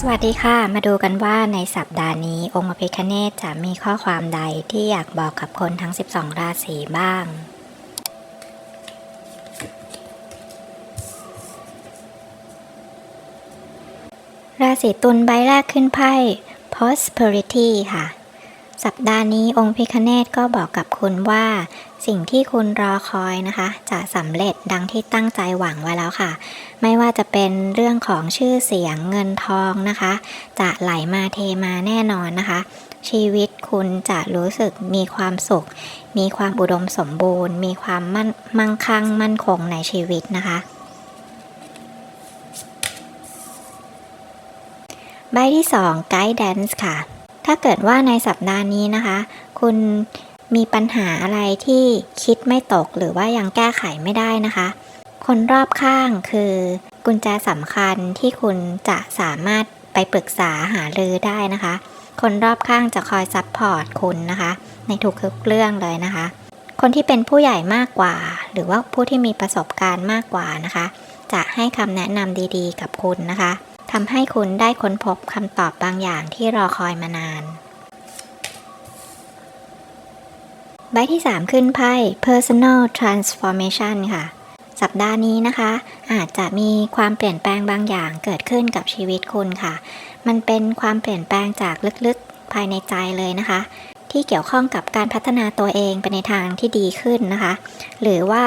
สวัสดีค่ะ มาดูกันว่าในสัปดาห์นี้องค์พระพิคเนตจะมีข้อความใดที่อยากบอกกับคนทั้ง 12 ราศีบ้าง ราศีตุลใบแรกขึ้นไพ่ prosperity ค่ะ สัปดาห์นี้องค์พิคเนตก็บอกกับคุณว่า สิ่งที่คุณรอคอยนะคะ จะสำเร็จดังที่ตั้งใจหวังไว้แล้วค่ะ ไม่ว่าจะเป็นเรื่องของชื่อเสียงเงินทองนะคะ จะไหลมาเทมาแน่นอนนะคะ ชีวิตคุณจะรู้สึกมีความสุข มีความอุดมสมบูรณ์ มีความมั่นมั่งคั่งมั่นคงในชีวิตนะคะใบที่2 Guidance ค่ะ ถ้าเกิดว่าในสัปดาห์นี้นะคะ คุณมีปัญหาอะไรที่คิดไม่ตกหรือว่ายังแก้ไขไม่ได้นะคะ คนรอบข้างคือกุญแจสำคัญที่คุณจะสามารถไปปรึกษาหารือได้นะคะ คนรอบข้างจะคอยซัพพอร์ตคุณนะคะ ในทุกๆเรื่องเลยนะคะ คนที่เป็นผู้ใหญ่มากกว่า หรือว่าผู้ที่มีประสบการณ์มากกว่านะคะ จะให้คำแนะนำดีๆ กับคุณนะคะ ทำให้คุณได้ค้นพบคำตอบบางอย่างที่รอคอยมานาน ใบที่ 3 ขึ้นไพ่ personal transformation ค่ะ สัปดาห์นี้นะคะ อาจจะมีความเปลี่ยนแปลงบางอย่างเกิดขึ้นกับชีวิตคุณค่ะ มันเป็นความเปลี่ยนแปลงจากลึกๆภายในใจเลยนะคะ ที่เกี่ยวข้องกับการพัฒนาตัวเองไปในทางที่ดีขึ้นนะคะ หรือว่า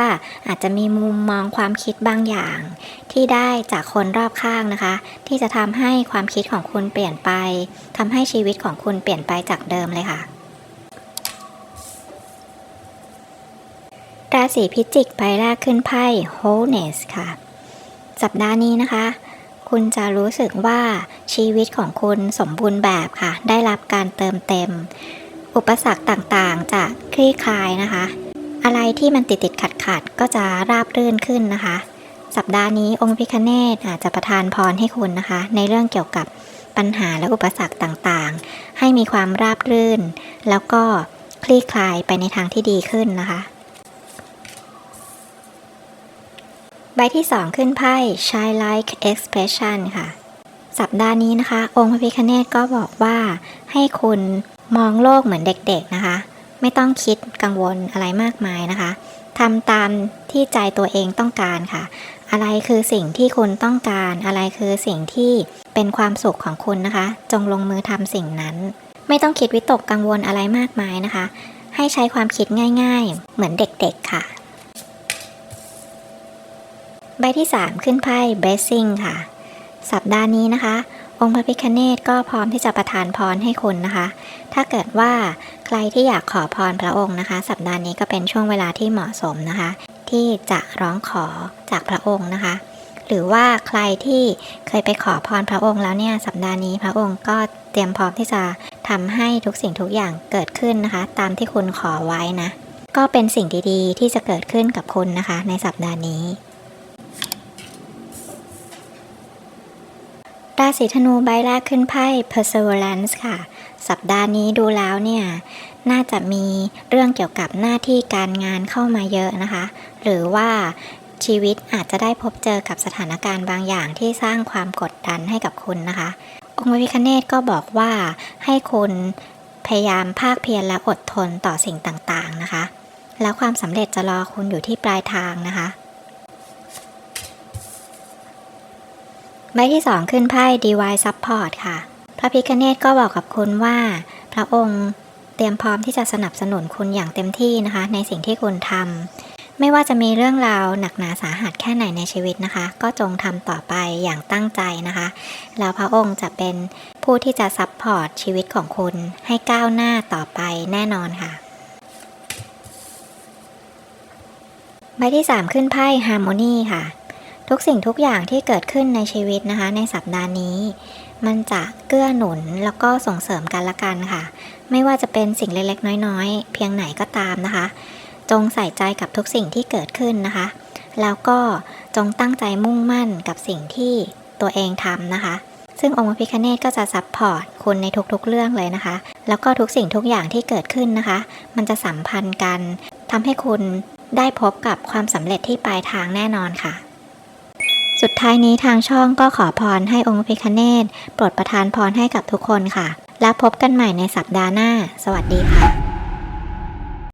อาจจะมีมุมมองความคิดบางอย่าง ที่ได้จากคนรอบข้างนะคะ ที่จะทำให้ความคิดของคุณเปลี่ยนไปทำให้ชีวิตของคุณเปลี่ยนไปจากเดิมเลยค่ะราศีพิจิกใบแรกขึ้นไพ่ wholeness ค่ะ สัปดาห์นี้นะคะ คุณจะรู้สึกว่าชีวิตของคุณสมบูรณ์แบบค่ะ ได้รับการเติมเต็ม อุปสรรคต่างๆ จะคลี่คลายนะคะ อะไรที่มันติดติดขัดขัดก็จะราบรื่นขึ้นนะคะ สัปดาห์นี้องค์พิคเนตอาจจะประทานพรให้คุณนะคะ ในเรื่องเกี่ยวกับปัญหาและอุปสรรคต่างๆ ให้มีความราบรื่น แล้วก็คลี่คลายไปในทางที่ดีขึ้นนะคะ ใบที่ 2 ขึ้นไพ่ Shy Like Expression ค่ะ สัปดาห์นี้นะคะ องค์พระพิคเนตก็บอกว่าให้คุณมองโลกเหมือนเด็กๆนะคะ ไม่ต้องคิดกังวลอะไรมากมายนะคะทำตามที่ใจตัวเองต้องการค่ะ อะไรคือสิ่งที่คุณต้องการ อะไรคือสิ่งที่เป็นความสุขของคุณนะคะ จงลงมือทำสิ่งนั้น ไม่ต้องคิดวิตกกังวลอะไรมากมายนะคะ ให้ใช้ความคิดง่าย ๆ เหมือนเด็กๆค่ะ ใบที่ 3 ขึ้นไพ่ blessing ค่ะ สัปดาห์นี้นะคะ องค์พระพิคเนตก็พร้อมที่จะประทานพรให้คุณนะคะ ถ้าเกิดว่าใครที่อยากขอพรพระองค์นะคะ สัปดาห์นี้ก็เป็นช่วงเวลาที่เหมาะสมนะคะ ที่จะร้องขอจากพระองค์นะคะ หรือว่าใครที่เคยไปขอพรพระองค์แล้วเนี่ยสัปดาห์นี้พระองค์ก็เตรียมพร้อมที่จะทำให้ทุกสิ่งทุกอย่างเกิดขึ้นนะคะ ตามที่คุณขอไว้นะ ก็เป็นสิ่งดีๆ ที่จะเกิดขึ้นกับคุณนะคะ ในสัปดาห์นี้ ราศีธนูใบแรกขึ้นไพ่ perseverance ค่ะ สัปดาห์นี้ดูแล้วเนี่ย น่าจะมีเรื่องเกี่ยวกับหน้าที่การงานเข้ามาเยอะนะคะ หรือว่าชีวิตอาจจะได้พบเจอกับสถานการณ์บางอย่างที่สร้างความกดดันให้กับคุณนะคะ องค์พระพิคเนตก็บอกว่าให้คุณพยายามภาคเพียรและอดทนต่อสิ่งต่างๆนะคะ แล้วความสำเร็จจะรอคุณอยู่ที่ปลายทางนะคะ ใบที่ 2 ขึ้นไพ่ Divine Support ค่ะ พระพิคเนตก็บอกกับคุณว่า พระองค์เตรียมพร้อมที่จะสนับสนุนคุณอย่างเต็มที่นะคะ ในสิ่งที่คุณทำไม่ว่าจะมีเรื่องราวหนักหนาสาหัสแค่ไหนในชีวิตนะคะ ก็จงทำต่อไปอย่างตั้งใจนะคะ แล้วพระองค์จะเป็นผู้ที่จะซัพพอร์ตชีวิตของคุณให้ก้าวหน้าต่อไปแน่นอนค่ะ ใบที่ 3 ขึ้นไพ่ Harmony ค่ะ ทุกสิ่งทุกอย่างที่เกิดขึ้นในชีวิตนะคะ ในสัปดาห์นี้ มันจะเกื้อหนุนแล้วก็ส่งเสริมกันละกันค่ะ ไม่ว่าจะเป็นสิ่งเล็กๆ น้อยๆ เพียงไหนก็ตามนะคะ จงใส่ใจกับทุกสิ่งที่เกิดขึ้นนะคะ แล้วก็จงตั้งใจมุ่งมั่นกับสิ่งที่ตัวเองทำนะคะ ซึ่งองค์พิคเนตก็จะซัพพอร์ตคุณในทุกๆเรื่องเลยนะคะ แล้วก็ทุกสิ่งทุกอย่างที่เกิดขึ้นนะคะ มันจะสัมพันธ์กันทำให้คุณได้พบกับความสำเร็จที่ปลายทางแน่นอนค่ะ สุดท้ายนี้ทางช่องก็ขอพรให้องค์พระพิคเนตโปรดประทานพรให้กับทุกคนค่ะ แล้วพบกันใหม่ในสัปดาห์หน้า สวัสดีค่ะ